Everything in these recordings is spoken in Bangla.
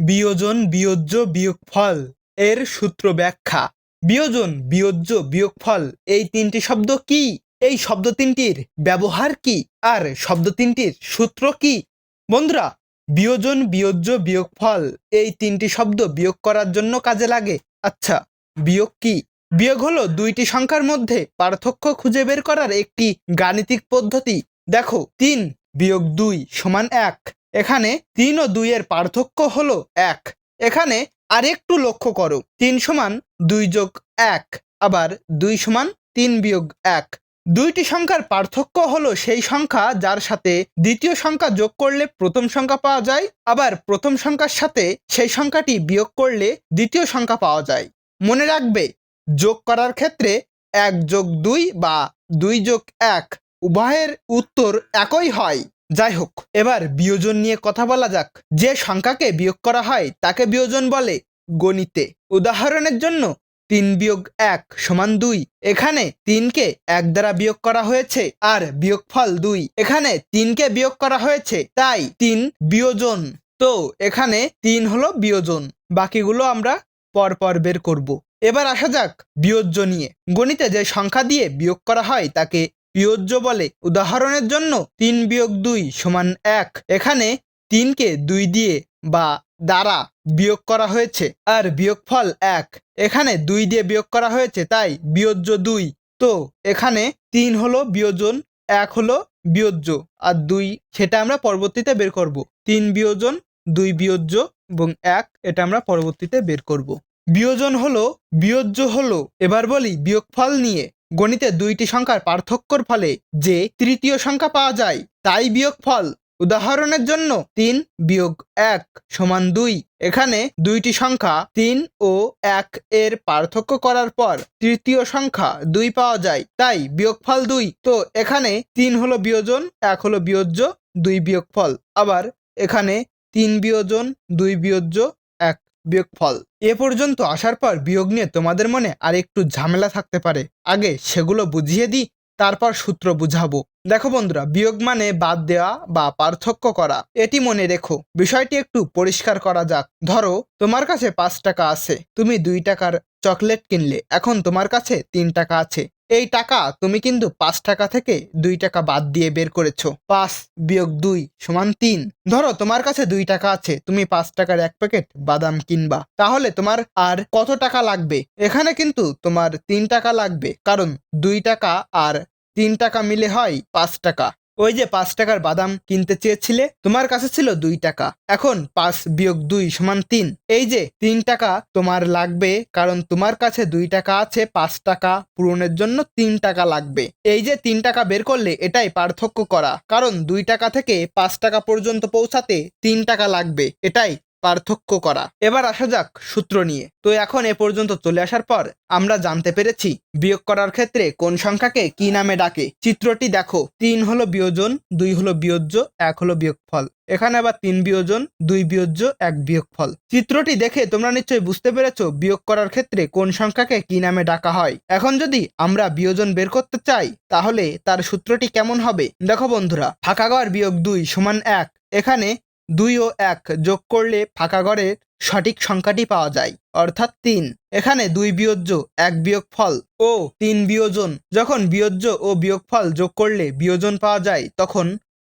বিয়োজন, বিয়োজ্য, বিয়োগফল এর সূত্র ব্যাখ্যা। বিয়োজন, বিয়োজ্য, বিয়োগফল, এই তিনটি শব্দ কি? এই শব্দ তিনটির ব্যবহার কি? আর শব্দ তিনটির সূত্র কি? বন্ধুরা, বিয়োজন, বিয়োজ্য, বিয়োগফল, এই তিনটি শব্দ বিয়োগ করার জন্য কাজে লাগে। আচ্ছা বিয়োগ কি? বিয়োগ হলো দুইটি সংখ্যার মধ্যে পার্থক্য খুঁজে বের করার একটি গাণিতিক পদ্ধতি। দেখো, তিন বিয়োগ দুই সমান এক। এখানে তিন ও দুইয়ের পার্থক্য হলো এক। এখানে আরেকটু লক্ষ্য করো, তিন সমান দুই যোগ এক, আবার দুই সমান তিন বিয়োগ এক। দুইটি সংখ্যার পার্থক্য হলো সেই সংখ্যা যার সাথে দ্বিতীয় সংখ্যা যোগ করলে প্রথম সংখ্যা পাওয়া যায়, আবার প্রথম সংখ্যার সাথে সেই সংখ্যাটি বিয়োগ করলে দ্বিতীয় সংখ্যা পাওয়া যায়। মনে রাখবে, যোগ করার ক্ষেত্রে এক যোগ দুই বা দুই যোগ এক, উভয়ের উত্তর একই হয়। যাই হোক এবার বিয়োজন নিয়ে কথা বলা যাক। যে সংখ্যাকে বিয়োগ করা হয়, তাকে বিয়োজন বলে গণিতে। উদাহরণের জন্য তিন বিয়োগ এক সমান দুই। এখানে তিনকে এক দ্বারা বিয়োগ করা হয়েছে আর বিয়োগফল দুই। এখানে তিনকে বিয়োগ করা হয়েছে, তাই তিন বিয়োজন। তো এখানে তিন হলো বিয়োজন। বাকিগুলো আমরা পরপর বের করব। এবার আসা যাক বিয়োজ্য নিয়ে। গণিতে যে সংখ্যা দিয়ে বিয়োগ করা হয়, তাকে বিয়োজ্য বলে। উদাহরণের জন্য তিন বিয়োগ দুই সমান এক। এখানে তিনকে দুই দিয়ে বা দ্বারা বিয়োগ করা হয়েছে আর বিয়োগফল এক। এখানে দুই দিয়ে বিয়োগ করা হয়েছে, তাই বিয়োজ্য দুই। তো এখানে তিন হলো বিয়োজন, এক হলো বিয়োজ্য। আর দুই সেটা আমরা পরবর্তীতে বের করব। তিন বিয়োজন, দুই বিয়োজ্য এবং এক এটা আমরা পরবর্তীতে বের করব। বিয়োজন হলো, বিয়োজ্য হলো, এবার বলি বিয়োগফল নিয়ে। গণিতে দুইটি সংখ্যার পার্থক্যর ফলে যে তৃতীয় সংখ্যা পাওয়া যায়, তাই বিয়োগ ফল। উদাহরণের জন্য তিন বিয়োগ এক সমান দুই। এখানে দুইটি সংখ্যা তিন ও এক এর পার্থক্য করার পর তৃতীয় সংখ্যা দুই পাওয়া যায়, তাই বিয়োগফল দুই। তো এখানে তিন হলো বিয়োজন, এক হলো বিয়োজ্য, দুই বিয়োগফল আবার এখানে তিন বিয়োজন, দুই বিয়োজ্য বিয়োগফল এ পর্যন্ত আসার পর বিয়োগ নিয়ে তোমাদের মনে আর একটু ঝামেলা থাকতে পারে। আগে সেগুলো বুঝিয়ে দিই, তারপর সূত্র বুঝাবো। দেখো বন্ধুরা, বিয়োগ মানে বাদ দেওয়া বা পার্থক্য করা। এটি মনে রেখো। বিষয়টি একটু পরিষ্কার করা যাক। ধরো, তোমার কাছে পাঁচ টাকা আছে। তুমি দুই টাকার চকলেট কিনলে। এখন তোমার কাছে তিন টাকা আছে। এই টাকা তুমি কিন্তু পাঁচ টাকা থেকে দুই টাকা বাদ দিয়ে বের করেছ। পাঁচ বিয়োগ দুই সমান তিন। ধরো তোমার কাছে দুই টাকা আছে, তুমি পাঁচ টাকার এক প্যাকেট বাদাম কিনবা। তাহলে তোমার আর কত টাকা লাগবে? এখানে কিন্তু তোমার তিন টাকা লাগবে, কারণ দুই টাকা আর তিন টাকা মিলে হয় পাঁচ টাকা। ওই যে পাঁচ টাকার বাদাম কিনতে চেয়েছিলে? তোমার কাছে ছিল দুই টাকা। এখন পাঁচ বিয়োগ দুই সমান তিন। এই যে তিন টাকা তোমার লাগবে, কারণ তোমার কাছে দুই টাকা আছে, পাঁচ টাকা পূরণের জন্য তিন টাকা লাগবে। এই যে তিন টাকা বের করলে এটাই পার্থক্য করা। কারণ দুই টাকা থেকে পাঁচ টাকা পর্যন্ত পৌঁছাতে তিন টাকা লাগবে। এটাই পার্থক্য করা। এবার আসা যাক সূত্র নিয়ে। তো এখন এ পর্যন্ত চলে আসার পর আমরা জানতে পেরেছি বিয়োগ করার ক্ষেত্রে কোন সংখ্যাকে কি নামে ডাকে। চিত্রটি দেখো, তিন হলো বিয়োজন, দুই হলো বিয়োজ্য, এক হলো বিয়োগফল। এখানে আবার তিন বিয়োজন, দুই বিয়োজ্য, এক বিয়োগফল। চিত্রটি দেখে তোমরা নিশ্চয়ই বুঝতে পেরেছ বিয়োগ করার ক্ষেত্রে কোন সংখ্যাকে কি নামে ডাকা হয়। এখন যদি আমরা বিয়োজন বের করতে চাই, তাহলে তার সূত্রটি কেমন হবে? দেখো বন্ধুরা, ফাঁকা ঘর বিয়োগ দুই সমান এক। এখানে দুই ও এক যোগ করলে ফাঁকা ঘরে সঠিক সংখ্যাটি পাওয়া যায়, অর্থাৎ তিন। এখানে দুই বিয়োজ্য, এক বিয়োগ ফল ও তিন বিয়োজন। যখন বিয়োজ্য ও বিয়োগ ফল যোগ করলে বিয়োজন পাওয়া যায়, তখন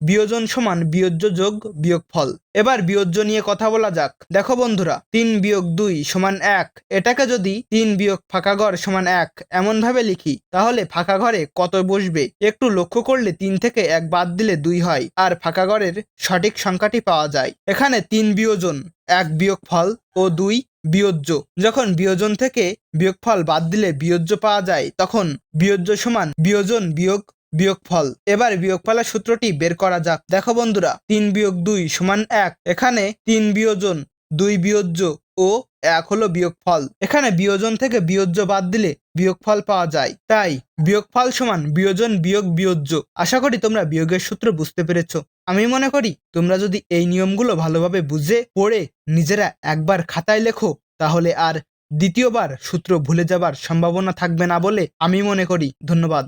বিয়োজন সমান বিয়োজ্য যোগ বিয়োগ ফল। এবার বিয়োজ্য নিয়ে কথা বলা যাক। দেখো বন্ধুরা, তিন বিয়োগ দুই সমান এক। এটাকে যদি তিন বিয়োগ ফাঁকা ঘর সমান এক এমন ভাবে লিখি, তাহলে ফাঁকা ঘরে কত বসবে? একটু লক্ষ্য করলে তিন থেকে এক বাদ দিলে দুই হয়, আর ফাঁকা ঘরের সঠিক সংখ্যাটি পাওয়া যায়। এখানে তিন বিয়োজন, এক বিয়োগ ফল ও দুই বিয়োজ্য। যখন বিয়োজন থেকে বিয়োগফল বাদ দিলে বিয়োজ্য পাওয়া যায়, তখন বিয়োজ্য সমান বিয়োজন বিয়োগ বিয়োগফল। এবার বিয়োগফলের সূত্রটি বের করা যাক। দেখো বন্ধুরা, তিন বিয়োগ দুই সমান এক। এখানে তিন বিয়োজন দুই বিয়োজ্য ও এক হলো বিয়োগফল। এখানে বিয়োজন থেকে বিয়োজ্য বাদ দিলে বিয়োগফল পাওয়া যায়। তাই বিয়োগফল সমান বিয়োজন বিয়োগ বিয়োজ্য। আশা করি তোমরা বিয়োগের সূত্র বুঝতে পেরেছ। আমি মনে করি তোমরা যদি এই নিয়মগুলো ভালোভাবে বুঝে, পড়ে, নিজেরা একবার খাতায় লেখো, তাহলে আর দ্বিতীয়বার সূত্র ভুলে যাবার সম্ভাবনা থাকবে না বলে আমি মনে করি। ধন্যবাদ।